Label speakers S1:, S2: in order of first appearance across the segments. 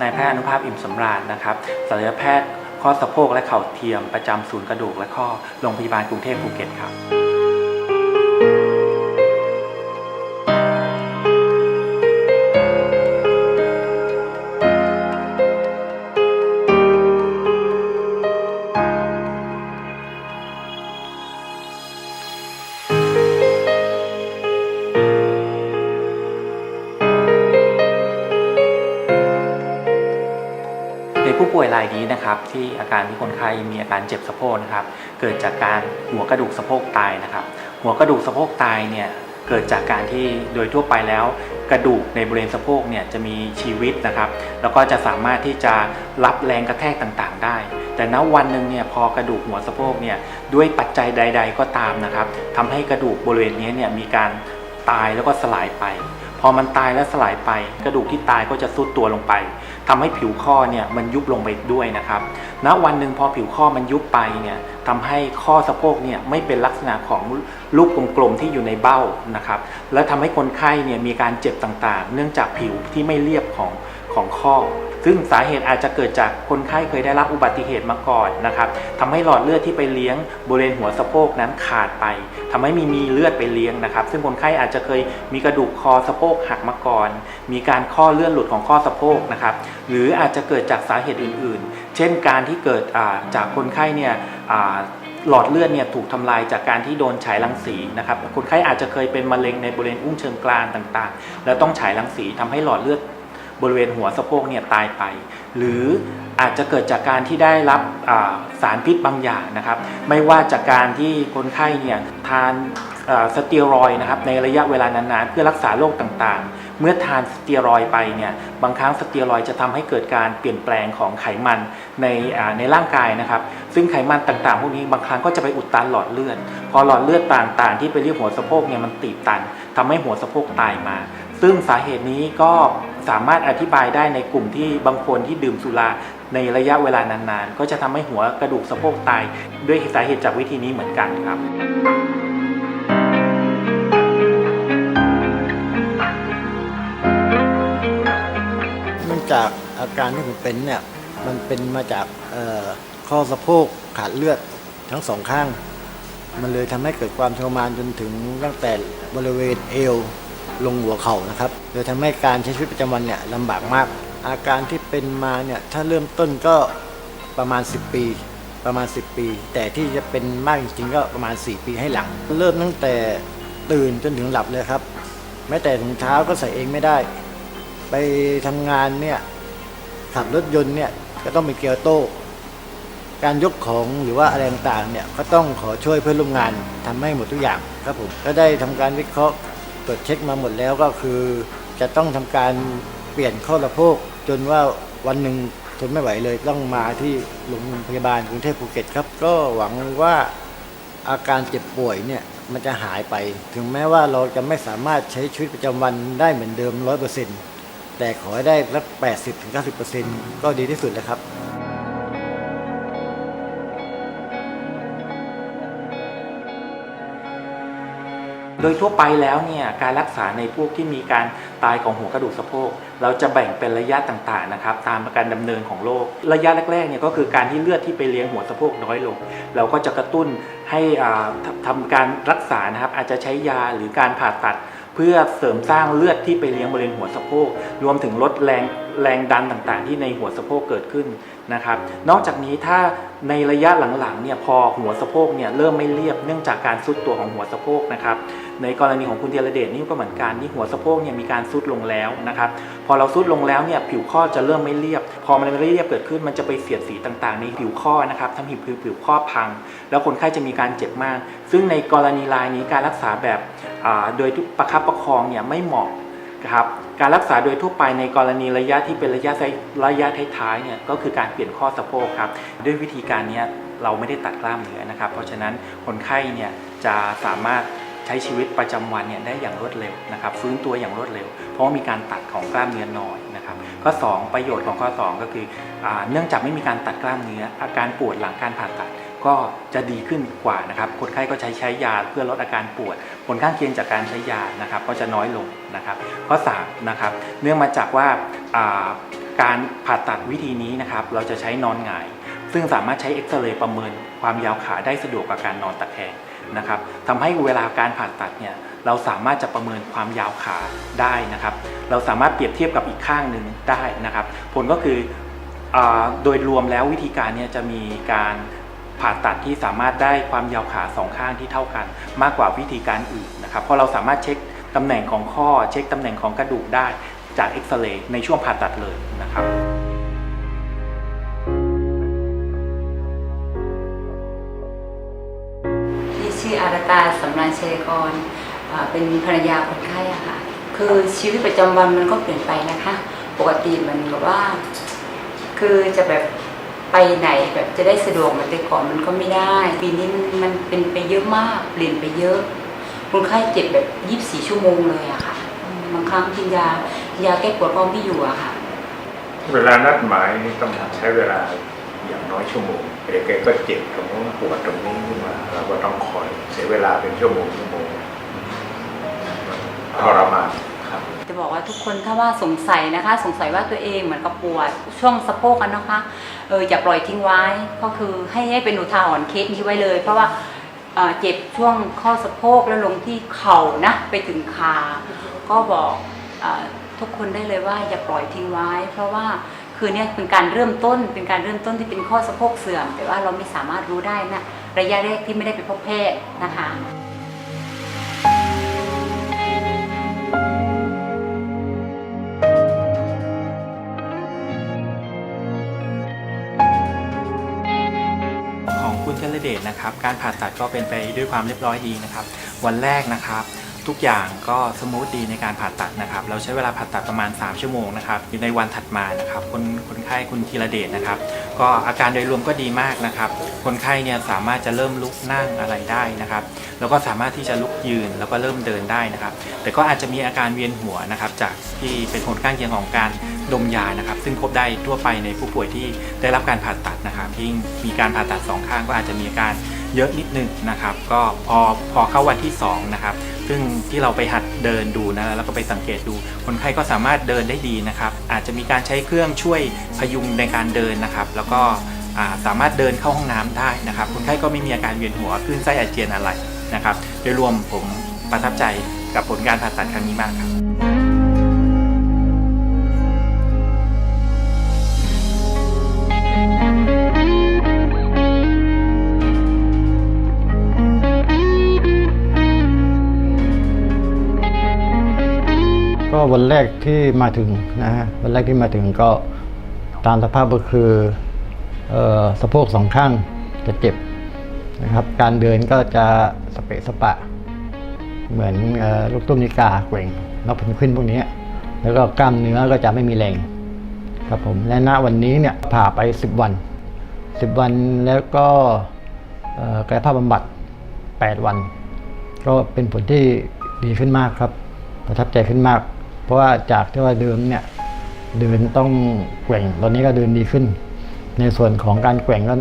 S1: นายแพทย์อนุภาพอิ่มสำราญนะครับศัลยแพทย์ข้อสะโพกและเข่าเทียมประจำศูนย์กระดูกและข้อโรงพยาบาลกรุงเทพภูเก็ตครับ ป่วยรายนี้นะครับที่อาการที่คนไข้มีอาการเจ็บสะโพกนะครับ เกิดจากการหัวกระดูกสะโพกตายนะครับ หัวกระดูกสะโพกตายเนี่ยเกิดจากการที่โดยทั่วไปแล้ว กระดูกในบริเวณสะโพกเนี่ยจะมีชีวิตนะครับ แล้วก็จะสามารถที่จะรับแรงกระแทกต่างๆ ได้ แต่ณวันหนึ่งเนี่ยพอกระดูกหัวสะโพกเนี่ยด้วยปัจจัยใด ๆ ก็ตามนะครับทำให้กระดูกบริเวณนี้เนี่ยมีการตายแล้วก็สลายไป พอมันตายและสลายไป กระดูกที่ตายก็จะซุดตัวลงไปทำให้ผิวข้อเนี่ยมันยุบลงไปด้วยนะครับณวันหนึ่งพอผิวข้อมันยุบไปเนี่ยทำให้ข้อสะโพกเนี่ยไม่เป็นลักษณะของลูกกลมๆที่อยู่ในเบ้านะครับและทำให้คนไข้เนี่ยมีการเจ็บต่างๆ เนื่องจากผิวที่ไม่เรียบของของข้อ ซึ่งสาเหตุอาจจะเกิดจากคนไข้เคยได้รับอุบัติเหตุมาก่อนนะครับทำให้หลอดเลือดที่ไปเลี้ยงบริเวณหัวสะโพกนั้นขาดไปทำให้มีมีเลือดไปเลี้ยงนะครับ ซึ่งคนไข้อาจจะเคยมีกระดูกคอสะโพกหักมาก่อน มีการข้อเลื่อนหลุดของข้อสะโพกนะครับ หรืออาจจะเกิดจากสาเหตุอื่น ๆ เช่นการที่เกิดจากคนไข้เนี่ยหลอดเลือดเนี่ยถูกทำลายจากการที่โดนฉายรังสีนะครับ คนไข้อาจจะเคยเป็นมะเร็งในบริเวณอุ้งเชิงกรานต่างๆ แล้วต้องฉายรังสีทำให้หลอดเลือด บริเวณหัวสะโพกเนี่ยตายไป หรืออาจจะเกิดจากการที่ได้รับสารพิษบางอย่างนะครับ ไม่ว่าจากการที่คนไข้เนี่ยทานสเตียรอยนะครับในระยะเวลานานๆ เพื่อรักษาโรคต่างๆ เมื่อทานสเตียรอยไปเนี่ยบางครั้งสเตียรอยจะทำให้เกิดการเปลี่ยนแปลงของไขมันในในร่างกายนะครับ ซึ่งไขมันต่างๆ พวกนี้บางครั้งก็จะไปอุดตันหลอดเลือดพอหลอดเลือดต่างๆ ที่ไปเรียกหัวสะโพกเนี่ยมันตีบตันทำให้หัวสะโพกตายมา ซึ่งสาเหตุนี้ก็สามารถอธิบายได้ในกลุ่มที่บางคนที่ดื่มสุราในระยะเวลานานๆ ก็จะทำให้หัวกระดูกสะโพกตาย ด้วยสาเหตุจากวิธีนี้เหมือนกันครับ
S2: เนื่องจากอาการที่ผมเป็นเนี่ยมันเป็นมาจากเอ่อข้อสะโพกขาดเลือดทั้งสองข้าง มันเลยทำให้เกิดความทรมานจนถึงตั้งแต่บริเวณเอว ลงหัวเข่านะครับเลยทำให้การใช้ชีวิตประจำวันเนี่ยลำบากมาก อาการที่เป็นมาเนี่ยถ้าเริ่มต้นก็ประมาณ 10 ปีประมาณ 10 ปี แต่ที่จะเป็นมากจริงๆก็ประมาณ 4 ปีให้หลัง เริ่มตั้งแต่ตื่นจนถึงหลับเลยครับ แม้แต่ถุงเท้าก็ใส่เองไม่ได้ ไปทำงานเนี่ยขับรถยนต์เนี่ยก็ต้องมีเกียร์โต้การยกของหรือว่าอะไรต่างๆเนี่ยก็ต้องขอช่วยเพื่อนร่วมงานทำให้หมดทุกอย่างครับผมก็ได้ทำการวิเคราะห์ ตรวจเช็คมาหมดแล้วก็คือ จะต้องทำการเปลี่ยนข้อสะโพกจนว่าวันหนึ่งทนไม่ไหวเลยต้องมาที่โรงพยาบาลกรุงเทพภูเก็ตครับ ก็หวังว่าอาการเจ็บป่วยเนี่ยมันจะหายไป ถึงแม้ว่าเราจะไม่สามารถใช้ชีวิตประจำวันได้เหมือนเดิมร้อยเปอร์เซ็นต์แต่ขอให้ได้สัก80ถึง90ก็ดีที่สุดแล้วครับ
S1: โดยทั่วไปแล้วเนี่ยการรักษาในพวกที่มีการตายของหัวกระดูกสะโพก เราจะแบ่งเป็นระยะต่างๆนะครับตามการดำเนินของโรคระยะแรกๆเนี่ยก็คือการที่เลือดที่ไปเลี้ยงหัวสะโพกน้อยลง เราก็จะกระตุ้นให้อ่าทำการรักษานะครับอาจจะใช้ยาหรือการผ่าตัด เพื่อเสริมสร้างเลือดที่ไปเลี้ยงบริเวณหัวสะโพก รวมถึงลดแรงแรงดันต่างๆ ที่ในหัวสะโพกเกิดขึ้นนะครับ นอกจากนี้ถ้าในระยะหลังๆเนี่ยพอหัวสะโพกเนี่ยเริ่มไม่เรียบเนื่องจากการซุดตัวของหัวสะโพกนะครับ ในกรณีของคุณเทียรเดชนี่ก็เหมือนกันที่หัวสะโพกเนี่ยมีการซุดลงแล้วนะครับพอเราซุดลงแล้วเนี่ยผิวข้อจะเริ่มไม่เรียบ พอมันไม่เรียบเกิดขึ้นมันจะไปเสียดสีต่างๆ ในผิวข้อนะครับทำให้ผิวผิวข้อพัง แล้วคนไข้จะมีการเจ็บมาก ซึ่งในกรณีรายนี้การรักษาแบบโดยประคับประคองเนี่ยไม่เหมาะครับการรักษาโดยทั่วไปในกรณีระยะที่เป็นระยะระยะท้ายๆเนี่ยก็คือการเปลี่ยนข้อสะโพกครับด้วยวิธีการนี้เราไม่ได้ตัดกล้ามเนื้อนะครับ เพราะฉะนั้นคนไข้เนี่ยจะสามารถ ใช้ชีวิตประจำวันเนี่ยได้อย่างรวดเร็วนะครับฟื้นตัวอย่างรวดเร็ว เพราะว่ามีการตัดของกล้ามเนื้อน้อยนะครับข้อ 2 ประโยชน์ของข้อ 2 ก็คืออเนื่องจากไม่มีการตัดกล้ามเนื้อ อาการปวดหลังการผ่าตัดก็จะดีขึ้นกว่านะครับคนไข้ก็ใช้ใช้ยาเพื่อลดอาการปวด ผลข้างเคียงจากการใช้ยานะครับก็จะน้อยลงนะครับข้อ3นะครับเนื่องมาจากว่าอ่าการผ่าตัดวิธีนี้นะครับเราจะใช้นอนหงาย ซึ่งสามารถใช้เอ็กซเรย์ประเมินความยาวขาได้สะดวกกว่าการนอนตะแคง นะครับทำให้เวลาการผ่าตัดเนี่ยเราสามารถจะประเมินความยาวขาได้นะครับ เราสามารถเปรียบเทียบกับอีกข้างหนึ่งได้นะครับ ผลก็คืออโดยรวมแล้ววิธีการเนี่ยจะมีการผ่าตัดที่สามารถได้ความยาวขาสองข้างที่เท่ากัน มากกว่าวิธีการอื่นนะครับ เพราะเราสามารถเช็คตำแหน่งของข้อ เช็คตำแหน่งของกระดูกได้จากเอ็กซเรย์ในช่วงผ่าตัดเลยนะครับ
S3: รตาสำรานชัยกรอ่าเป็นภรรยาคนไข้อะค่ะ คือชีวิตประจำวันมันก็เปลี่ยนไปนะคะ ปกติมันแบบว่า คือจะแบบไปไหนแบบจะได้สะดวกเหมือนแต่ก่อนมันก็ไม่ได้ ปีนี้มันมันเป็นไปเยอะมาก เปลี่ยนไปเยอะ คนไข้เจ็บแบบ 24 ชั่วโมงเลยอะค่ะ บางครั้งกินยายาแก้ปวดก็ไม่อยู่อะค่ะ
S4: เวลานัดหมายนี่ต้องใช้เวลาอย่ น้อยชั่วโมงเด็กแกก็เจ็บตรงนู้นปวดตรงนี้ขึ้นมาเราก็ต้องคอยเสียเวลาเป็นชั่วโมงชั่วโมงทรมาน
S3: จะบอกว่าทุกคนถ้าว่าสงสัยนะคะ สงสัยว่าตัวเองเหมือนกับปวดช่วงสะโพกกันนะคะเอออย่าปล่อยทิ้งไว้ก็คือให้ให้เป็นอุทาหรณ์เคสนี้ไว้เลย เพราะว่าเเจ็บช่วงข้อสะโพกแล้วลงที่เข่านะไปถึงขาก็บอกอทุกคนได้เลยว่าอย่าปล่อยทิ้งไว้ เพราะว่า คือเนี่ยเป็นการเริ่มต้นเป็นการเริ่มต้นที่เป็นข้อสะโพกเสื่อม แต่ว่าเราไม่สามารถรู้ได้นะระยะแรกที่ไม่ได้ไปพบแพทย์นะคะ
S1: ของคุณเจรเดชนะครับการผ่าตัดก็เป็นไปด้วยความเรียบร้อยดีนะครับ วันแรกนะครับ ทุกอย่างก็สมูทดีในการผ่าตัดนะครับ เราใช้เวลาผ่าตัดประมาณ 3 ชั่วโมงนะครับในวันถัดมานะครับคนคนไข้คุณธีระเดชนะครับ ก็อาการโดยรวมก็ดีมากนะครับ คนไข้เนี่ยสามารถจะเริ่มลุกนั่งอะไรได้นะครับ แล้วก็สามารถที่จะลุกยืนแล้วก็เริ่มเดินได้นะครับ แต่ก็อาจจะมีอาการเวียนหัวนะครับ จากที่เป็นผลข้างเคียงของการดมยานะครับ ซึ่งพบได้ทั่วไปในผู้ป่วยที่ได้รับการผ่าตัดนะครับยิ่งมีการผ่าตัดสองข้างก็อาจจะมีอาการเยอะนิดนึงนะครับ ก็พอพอเข้าวันที่สองนะครับ ซึ่งที่เราไปหัดเดินดูนะแล้วก็ไปสังเกตดู คนไข้ก็สามารถเดินได้ดีนะครับ อาจจะมีการใช้เครื่องช่วยพยุงในการเดินนะครับ แล้วก็สามารถเดินเข้าห้องน้ำได้นะครับ คนไข้ก็ไม่มีอาการเวียนหัวคลื่นไส้อาเจียนอะไรนะครับ โดยรวมผมประทับใจกับผลการผ่าตัดครั้งนี้มากครับ
S2: ก็วันแรกที่มาถึงนะฮะวันแรกที่มาถึงก็ตามสภาพก็คืออสะโพกสองข้างจะเจ็บนะครับ การเดินก็จะสเปะสปะ เหมือนอลูกตุ้มนิกาแกว่งแล้วเพนขึ้นพวกนี้แล้วก็กล้ามเนื้อก็จะไม่มีแรงครับผมและณวันนี้เนี่ยผ่าไป 10 วัน 10 วันแล้วก็กายภาพบำบัด 8 วัน ก็เป็นผลที่ดีขึ้นมากครับ ประทับใจขึ้นมาก เพราะว่าจากที่ว่าเดิมเนี่ยเดินต้องแกว่งตอนนี้ก็เดินดีขึ้น ในส่วนของการแกว่งก็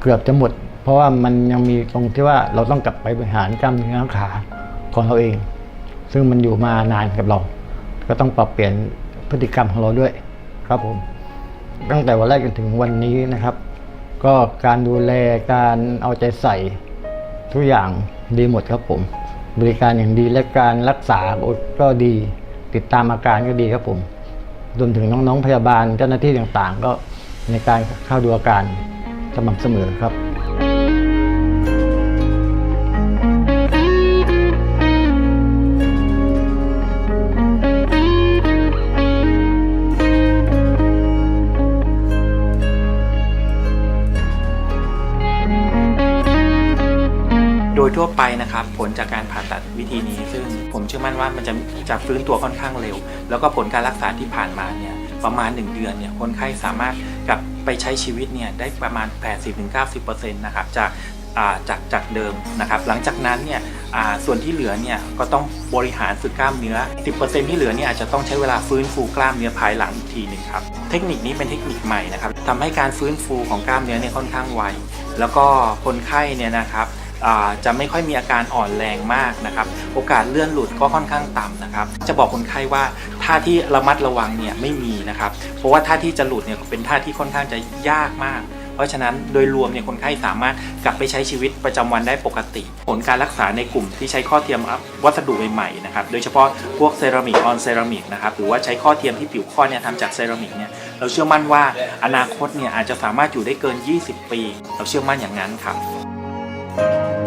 S2: เกือบจะหมด เพราะว่ามันยังมีตรงที่ว่าเราต้องกลับไปบริหารกล้ามเนื้อขาของเราเอง ซึ่งมันอยู่มานานกับเรา ก็ต้องปรับเปลี่ยนพฤติกรรมของเราด้วยครับผมตั้งแต่วันแรกจนถึงวันนี้นะครับ ก็การดูแลการเอาใจใส่ทุกอย่างดีหมดครับผม บริการอย่างดีและการรักษาก็ดี ติดตามอาการก็ดีครับผมรวมถึงน้องๆพยาบาลเจ้าหน้าที่ต่างๆ ก็ในการเข้าดูอาการสม่ำเสมอครับ
S1: ยทั่วไปนะครับผลจากการผ่าตัดวิธีนี้ ซึ่งผมเชื่อมั่นว่ามันจะจะฟื้นตัวค่อนข้างเร็ว แล้วก็ผลการรักษาที่ผ่านมาเนี่ยประมาณ 1 เดือนเนี่ยคนไข้สามารถกลับไปใช้ชีวิตเนี่ยได้ประมาณ 80-90%นะครับจากอ่าจากจากเดิมนะครับหลังจากนั้นเนี่ยส่วนที่เหลือเนี่ยก็ต้องบริหารฝึกกล้ามเนื้อ 10%ที่เหลือเนี่ยอาจจะต้องใช้เวลาฟื้นฟูกล้ามเนื้อภายหลังอีกทีหนึ่งครับเทคนิคนี้เป็นเทคนิคใหม่นะครับทำให้การฟื้นฟูของกล้ามเนื้อเนี่ยค่อนข้างไวแล้วก็คนไข้เนี่ยนะครับ จะไม่ค่อยมีอาการอ่อนแรงมากนะครับ โอกาสเลื่อนหลุดก็ค่อนข้างต่ำนะครับ จะบอกคนไข้ว่าท่าที่ระมัดระวังเนี่ยไม่มีนะครับ เพราะว่าท่าที่จะหลุดเนี่ยเป็นท่าที่ค่อนข้างจะยากมากเพราะฉะนั้นโดยรวมเนี่ยคนไข้สามารถกลับไปใช้ชีวิตประจำวันได้ปกติ ผลการรักษาในกลุ่มที่ใช้ข้อเทียมวัสดุใหม่ๆนะครับโดยเฉพาะพวกเซรามิกออนเซรามิกนะครับหรือว่าใช้ข้อเทียมที่ผิวข้อเนี่ยทำจากเซรามิกเนี่ยเราเชื่อมั่นว่าอนาคตเนี่ยอาจจะสามารถอยู่ได้เกิน 20 ปี เราเชื่อมั่นอย่างนั้นครับ thank you